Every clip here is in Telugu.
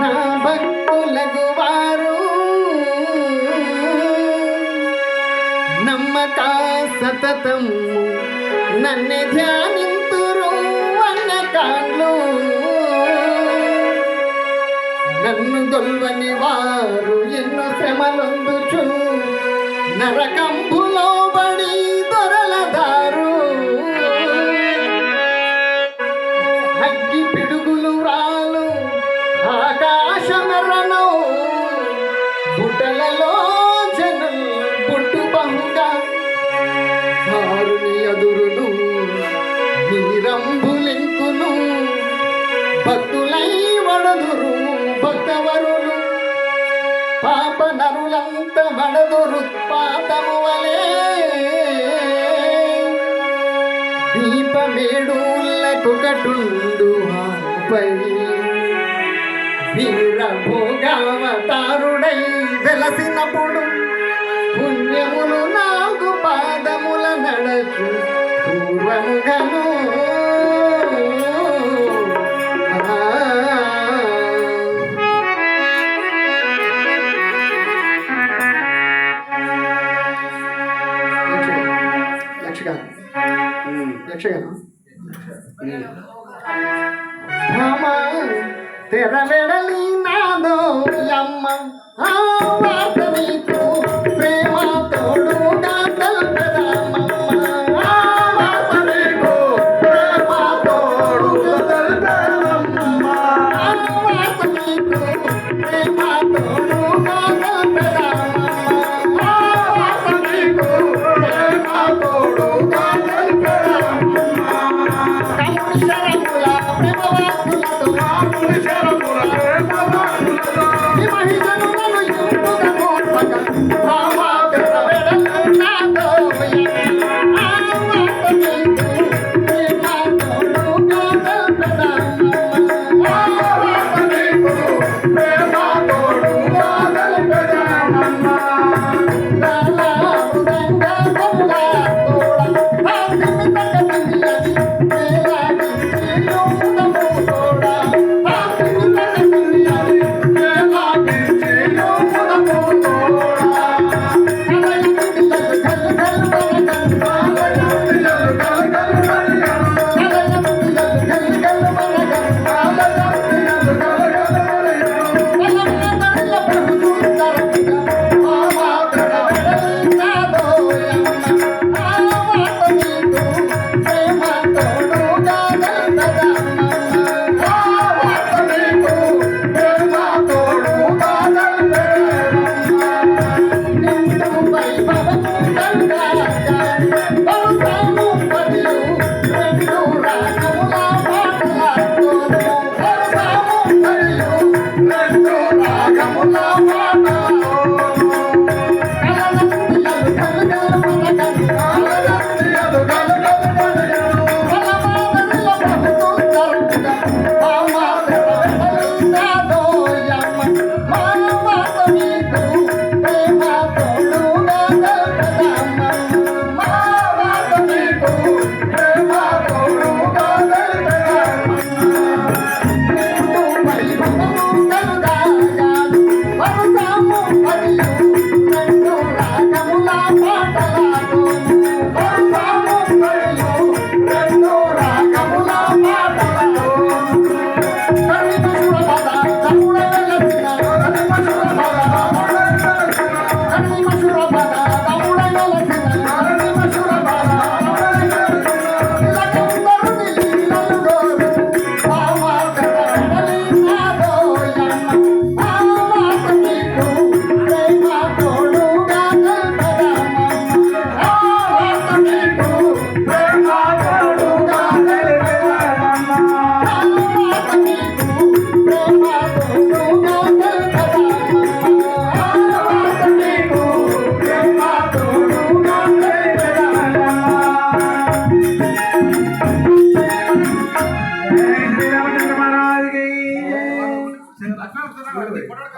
నా భక్తులకు వారు నమ్మక సతతము నన్ను ధ్యానింతురు అన్న కాళ్ళు నన్ను గొల్వని వారు ఎన్నో శ్రమలొందుచు. నరకంబులో బడి దొర మనదురు భక్తవరులు. పాప నరులంత మనదురు పాతము వలే. దీపమేడూళ్ళకు కటుండు వీర భోగావతారుడై వెలసినప్పుడు పుణ్యములు నాగు పాదముల నడచు. యక్షగానా తెరవెడలి నాదో అమ్మ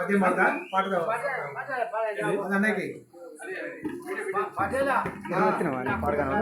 అదే మాట పాడుతావా అన్నకి పాడగానే